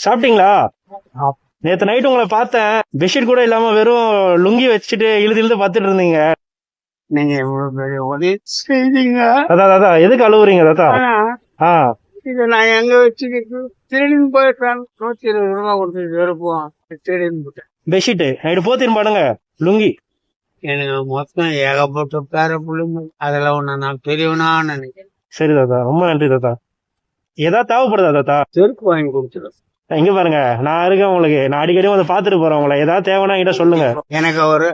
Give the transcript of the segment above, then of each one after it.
சாப்பிட்டீங்களா? நேத்து நைட் உங்களை பார்த்தேன். பெட்ஷீட் கூட இல்லாம வெறும் லுங்கி வச்சுட்டு இழுத்து இழுத்து பார்த்துட்டு இருந்தீங்க. நீங்க இவ்வளவு பெரிய உதவி செய்தீங்க. தாத்தா தாத்தா எதுக்கு அழுவுறீங்க தாத்தா? ஆ. இதை நான் எங்க வச்சுக்கிட்டு? திருடின்னு போயிட்டேன் நூத்தி இருபது ரூபா கொடுத்து வெறுப்போம் திருடின்னு போயிட்டேன் பெட்ஷீட் நைட்டு போத்தின் பாடுங்க. லுங்கி. எனக்கு மொத்தம் ஏகப்பட்ட பேர பிள்ளைங்க. அதுல ஒண்ணு நான் பெரியவனா நினைக்கிறேன். சரி தாத்தா ரொம்ப நன்றி தாத்தா. ஏதாவது தேவைப்படுதா தாத்தா? செருப்பு வாங்கி கொடுத்துடும் இங்க பாருங்க நான் இருக்கேன் உங்களுக்கு. நான் அடிக்கடி வந்து பாத்துட்டு போறேன் உங்களை. ஏதாவது தேவைன்னா என்கிட்ட சொல்லுங்க. எனக்கு ஒரு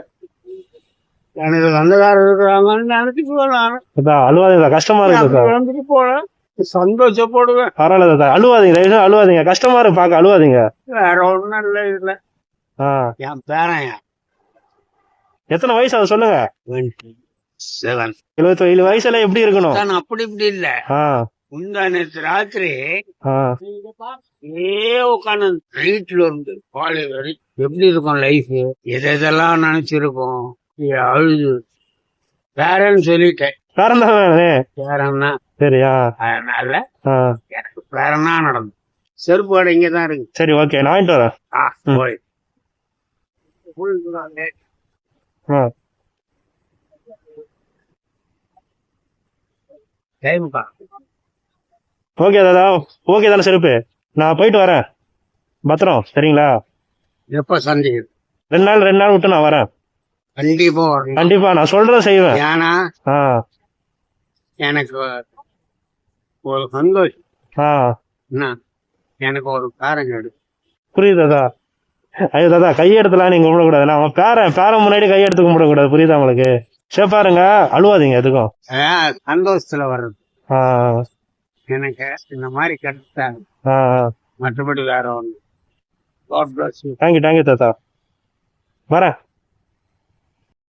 எனக்கு சொந்தக்காரர் இருக்கிறாங்கன்னு நினைச்சிட்டு அழுவாதீங்க. கஷ்டமா இருக்கு வந்துட்டு போறேன். சந்தோஷப்படுவேன். பரவாயில்ல தாத்தா அழுவாதீங்க தயவு அழுவாதீங்க. கஷ்டமா இருக்கு பாக்க அழுவாதீங்க. வேற ஒண்ணும் இல்ல இதுல. என் பேரன். எத்தனை வயசு அதை சொல்லுங்க. எழுபத்தி ஏழு வயசுல எப்படி இருக்கணும்? அப்படி இப்படி இல்ல. ஆ முந்தா நேற்று ராத்திரி ஏ உட்காந்து நைட்ல இருந்து காலை வரை எப்படி இருக்கும் லைஃப் எது எதெல்லாம் நினைச்சிருக்கோம் அழுது. பேரன்னு சொல்லிட்டேன்? வேற என்ன வேணே பேரன்னா சரியா? அதனால எனக்கு பேரனா நடந்து செருப்பு கடை இங்க தான் இருக்கு. சரி ஓகே நான் வாங்கிட்டு வரேன். ஆ. போய். டைம் பா ஓகே தாதா ஓகே தானே செருப்பு? நான் போயிட்டு வரேன். பத்திரம் சரிங்களா? எப்ப சந்தேகம் ரெண்டு நாள் ரெண்டு நாள் விட்டு நான் வரேன். கண்டிப்பா வரணும். கண்டிப்பா நான் சொல்றத செய்வேன். ஏன்னா ஆ. எனக்கு ஒரு சந்தோஷம். ஆ. என்ன? எனக்கு ஒரு பேரன் எடு புரியுது தாதா. ஐயோ தாதா கையெடுத்துலாம் நீங்க கும்பிடக்கூடாது நான் அவன் பேரன் பேரன் முன்னாடி கையெடுத்து கும்பிடக்கூடாது. புரியுதா உங்களுக்கு? சரி பாருங்க அழுவாதீங்க எதுக்கும். சந்தோஷத்துல வர்றது. ஆ. எனக்கு இந்த மாதிரி கிடைச்சாங்க மற்றபடி வேற you. தேங்க்யூ தேங்க்யூ தாத்தா. வரேன்.